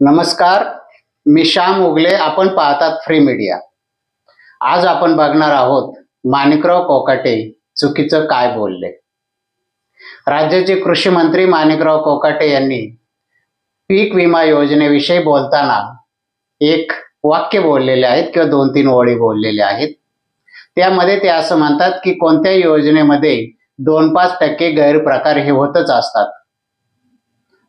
नमस्कार मी श्याम उगले आपण पाहतात फ्री मीडिया आज आपण बघणार आहोत माणिकराव कोकाटे चुकीचं काय बोलले. राज्याचे कृषी मंत्री माणिकराव कोकाटे यांनी पीक विमा योजनेविषयी बोलताना एक वाक्य बोललेले आहेत किंवा दोन तीन ओळी बोललेले आहेत. त्यामध्ये ते असं म्हणतात की कोणत्याही योजनेमध्ये दोन पाच टक्के गैरप्रकार हे होतच असतात.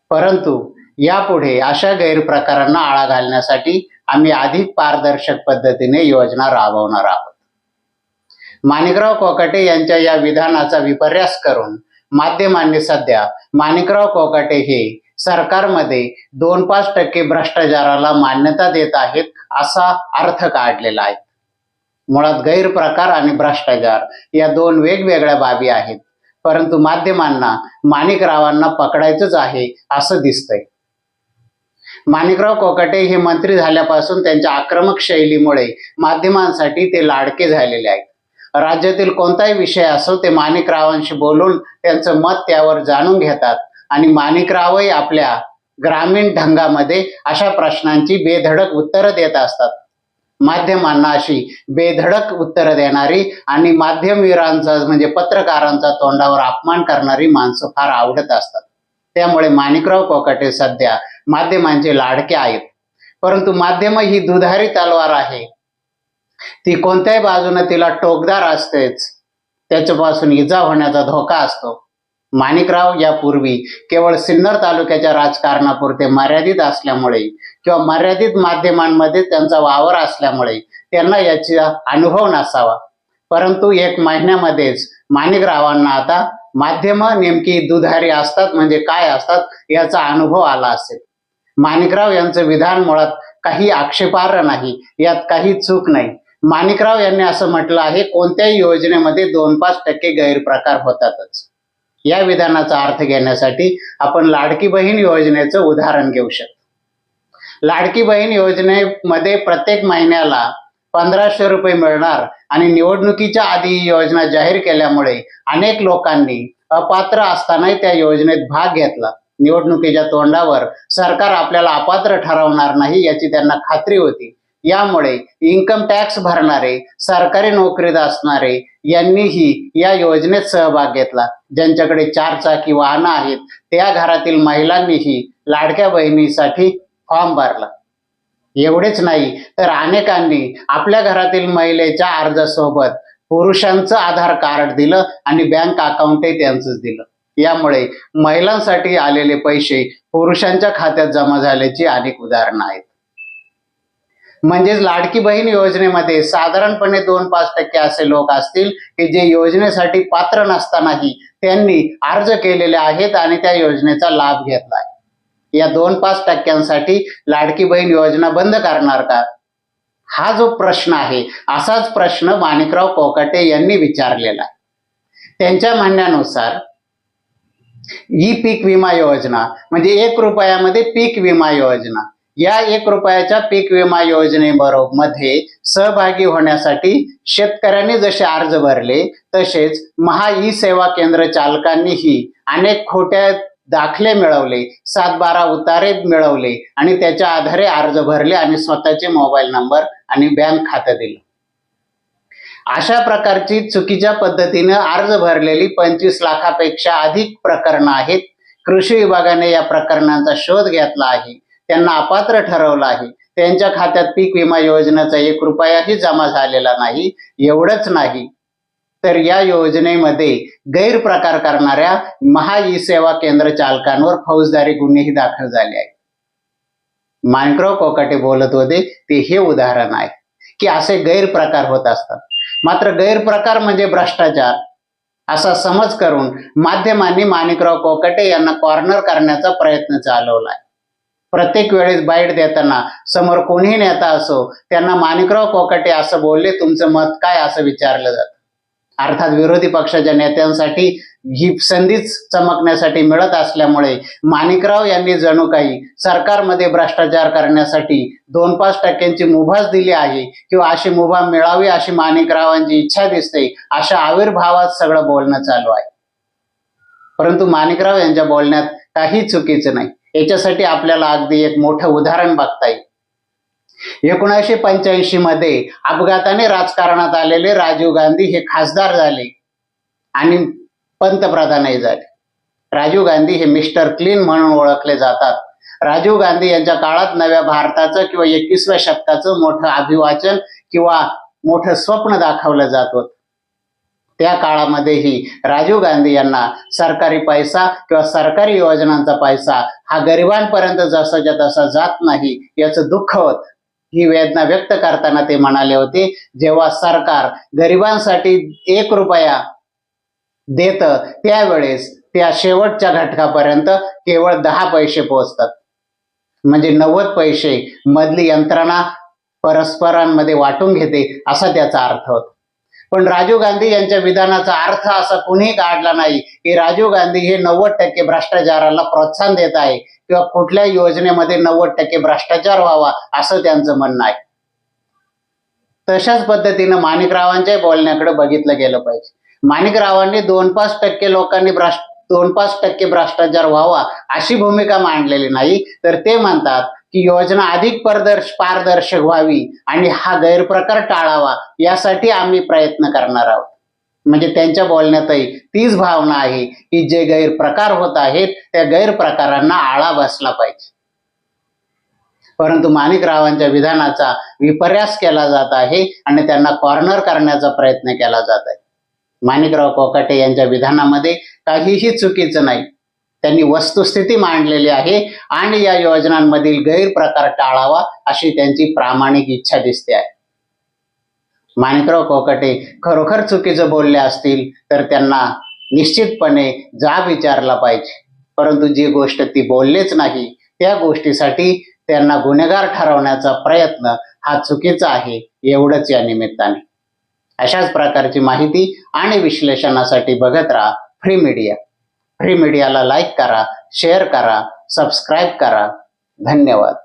परंतु यापुढे अशा गैरप्रकारांना आळा घालण्यासाठी आम्ही अधिक पारदर्शक पद्धतीने योजना राबवणार आहोत. माणिकराव कोकाटे यांच्या या विधानाचा विपर्यास करून माध्यमांनी सध्या माणिकराव कोकाटे हे सरकारमध्ये दोन पाच टक्के भ्रष्टाचाराला मान्यता देत आहेत असा अर्थ काढलेला आहे. मुळात गैरप्रकार आणि भ्रष्टाचार या दोन वेगवेगळ्या बाबी आहेत परंतु माध्यमांना माणिकरावांना पकडायचंच आहे असं दिसतंय. माणिकराव कोकाटे हे मंत्री झाल्यापासून त्यांच्या आक्रमक शैलीमुळे माध्यमांसाठी ते लाडके झालेले आहेत. राज्यातील कोणताही विषय असो ते माणिकरावांशी बोलून त्यांचं मत त्यावर जाणून घेतात आणि माणिकरावही आपल्या ग्रामीण ढंगामध्ये अशा प्रश्नांची बेधडक उत्तरं देत असतात. माध्यमांना अशी बेधडक उत्तरं देणारी आणि माध्यमवीरांचा म्हणजे पत्रकारांचा तोंडावर अपमान करणारी माणसं फार आवडत असतात. त्यामुळे माणिकराव कोकाटे सध्या माध्यमांचे लाडके आहेत. परंतु माध्यम ही दुधारी तलवार आहे. ती कोणत्याही बाजूने तिला टोकदार असतेच. त्याच्यापासून इजा होण्याचा धोका असतो. माणिकराव यापूर्वी केवळ सिन्नर तालुक्याच्या राजकारणापुरते मर्यादित असल्यामुळे किंवा मर्यादित माध्यमांमध्ये त्यांचा वावर असल्यामुळे त्यांना याचा अनुभव नसावा. परंतु एक महिन्यामध्येच माणिकरावांना आता माध्यम नेमकी दुधारी असतात म्हणजे काय असतात याचा अनुभव आला असेल. माणिकराव यांचं विधान मुळात काही आक्षेपार्ह नाही यात काही चूक नाही. माणिकराव यांनी असं म्हटलं आहे कोणत्याही योजनेमध्ये दोन पाच टक्के गैरप्रकार होतातच. या विधानाचा अर्थ घेण्यासाठी आपण लाडकी बहीण योजनेचं उदाहरण घेऊ शकतो. लाडकी बहीण योजनेमध्ये प्रत्येक महिन्याला पंधराशे रुपये मिळणार आणि निवडणुकीच्या आधी ही योजना जाहीर केल्यामुळे अनेक लोकांनी अपात्र असतानाही त्या योजनेत भाग घेतला. निवडणुकीच्या तोंडावर सरकार आपल्याला अपात्र ठरवणार नाही याची त्यांना खात्री होती. यामुळे इन्कम टॅक्स भरणारे सरकारी नोकरीत असणारे यांनीही या योजनेत सहभाग घेतला. ज्यांच्याकडे चार चाकी वाहनं आहेत त्या घरातील महिलांनीही लाडक्या बहिणीसाठी फॉर्म भरला. एवढेच नाही तर अनेकांनी आपल्या घरातील महिलेच्या अर्जासोबत पुरुषांचं आधार कार्ड दिलं आणि बँक अकाउंटही त्यांचंच दिलं. यामुळे महिलांसाठी आलेले पैसे पुरुषांच्या खात्यात जमा झाल्याची अनेक उदाहरणं आहेत. म्हणजेच लाडकी बहीण योजनेमध्ये साधारणपणे दोन पाच टक्के असे लोक असतील की जे योजनेसाठी पात्र नसतानाही त्यांनी अर्ज केलेले आहेत आणि त्या योजनेचा लाभ घेतला आहे. या दोन पाच टक्क्यांसाठी लाडकी बहीण योजना बंद करणार का? हा जो प्रश्न आहे असाच प्रश्न माणिकराव कोकाटे यांनी विचारलेला आहे. त्यांच्या म्हणण्यानुसार ही पीक विमा योजना म्हणजे एक रुपयामध्ये पीक विमा योजना. या एक रुपयाच्या पीक विमा योजनेबरोबरमध्ये सहभागी होण्यासाठी शेतकऱ्यांनी जसे अर्ज भरले तसेच महा ई सेवा केंद्र चालकांनीही अनेक खोट्या दाखले मिळवले सात बारा उतारे मिळवले आणि त्याच्या आधारे अर्ज भरले आणि स्वतःचे मोबाईल नंबर आणि बँक खातं दिलं. अशा प्रकारची चुकीच्या पद्धतीनं अर्ज भरलेली पंचवीस लाखापेक्षा अधिक प्रकरणं आहेत. कृषी विभागाने या प्रकरणांचा शोध घेतला आहे. त्यांना अपात्र ठरवलं आहे. त्यांच्या खात्यात पीक विमा योजनेचा एक रुपयाही जमा झालेला नाही एवढंच नाही. तर या योजनेमध्ये गैरप्रकार करणाऱ्या महा ई सेवा केंद्र चालकांवर फौजदारी गुन्हेही दाखल झाले आहेत. मानकराव कोकाटे बोलत होते ते हे उदाहरण आहे. की असे गैरप्रकार होत असतात. मात्र गैरप्रकार म्हणजे भ्रष्टाचार असा समज करून माध्यमांनी माणिकराव कोकटे यांना कॉर्नर करण्याचा प्रयत्न चालवलाय. प्रत्येक वेळेस बाईट देताना समोर कोणीही नेता असो त्यांना माणिकराव कोकटे असं बोलले तुमचं मत काय असं विचारलं जातं? अर्थात विरोधी पक्षाच्या नेत्यांसाठी ही संधीच चमकण्यासाठी मिळत असल्यामुळे माणिकराव यांनी जणू काही सरकारमध्ये भ्रष्टाचार करण्यासाठी दोन पाच टक्क्यांची मुभाच दिली आहे किंवा अशी मुभा मिळावी अशी माणिकरावांची इच्छा दिसते अशा आविर्भावात सगळं बोलणं चालू आहे. परंतु माणिकराव यांच्या बोलण्यात काही चुकीचं नाही. याच्यासाठी आपल्याला अगदी एक मोठं उदाहरण बघता येईल. एकोणीसशे पंच्याऐंशी मध्ये अपघाताने राजकारणात आलेले राजीव गांधी हे खासदार झाले आणि पंतप्रधानही झाले. राजीव गांधी हे मिस्टर क्लीन म्हणून ओळखले जातात. राजीव गांधी यांच्या काळात नव्या भारताचं किंवा एकवीसव्या शतकाचं मोठं अभिवाचन किंवा मोठं स्वप्न दाखवलं जात होत. त्या काळामध्येही राजीव गांधी यांना सरकारी पैसा किंवा सरकारी योजनांचा पैसा हा गरिबांपर्यंत जसाच्या तसा जात नाही याचं दुःख होत. ही वेदना व्यक्त करताना ते म्हणाले होते जेव्हा सरकार गरिबांसाठी एक रुपया देत त्यावेळेस त्या शेवटच्या घटकापर्यंत केवळ दहा पैसे पोहोचतात. म्हणजे नव्वद पैसे मधली यंत्रणा परस्परांमध्ये वाटून घेते असा त्याचा अर्थ होता. पण राजीव गांधी यांच्या विधानाचा अर्थ असा कुणीही काढला नाही की राजीव गांधी हे नव्वद टक्के भ्रष्टाचाराला प्रोत्साहन देत आहे किंवा कुठल्या योजनेमध्ये नव्वद टक्के भ्रष्टाचार व्हावा असं त्यांचं म्हणणं आहे. तशाच पद्धतीनं माणिकरावांच्या बोलण्याकडे बघितलं गेलं पाहिजे. माणिकरावांनी दोन पाच टक्के लोकांनी भ्रष्ट दोन पाच टक्के भ्रष्टाचार व्हावा अशी भूमिका मांडलेली नाही. तर ते म्हणतात की योजना अधिक पारदर्श पारदर्शक व्हावी आणि हा गैरप्रकार टाळावा यासाठी आम्ही प्रयत्न करणार आहोत. म्हणजे त्यांच्या बोलण्यातही तीच भावना आहे की जे गैरप्रकार होत आहेत त्या गैरप्रकारांना आळा बसला पाहिजे. परंतु माणिकरावांच्या विधानाचा विपर्यास केला जात आहे आणि त्यांना कॉर्नर करण्याचा प्रयत्न केला जात आहे. माणिकराव कोकाटे यांच्या विधानामध्ये काहीही चुकीचं नाही. त्यांनी वस्तुस्थिती मांडलेली आहे आणि या योजनांमधील गैरप्रकार टाळावा अशी त्यांची प्रामाणिक इच्छा दिसते आहे. माणिकराव कोकटे खरोखर चुकीचं बोलले असतील तर त्यांना निश्चितपणे जाब विचारला पाहिजे. परंतु जी गोष्ट ती बोललेच नाही त्या गोष्टीसाठी त्यांना गुन्हेगार ठरवण्याचा प्रयत्न हा चुकीचा आहे एवढंच या निमित्ताने. अशाच प्रकारची माहिती आणि विश्लेषणासाठी बघत राहा फ्री मीडिया. मीडियाला लाईक करा शेअर करा सबस्क्राईब करा. धन्यवाद.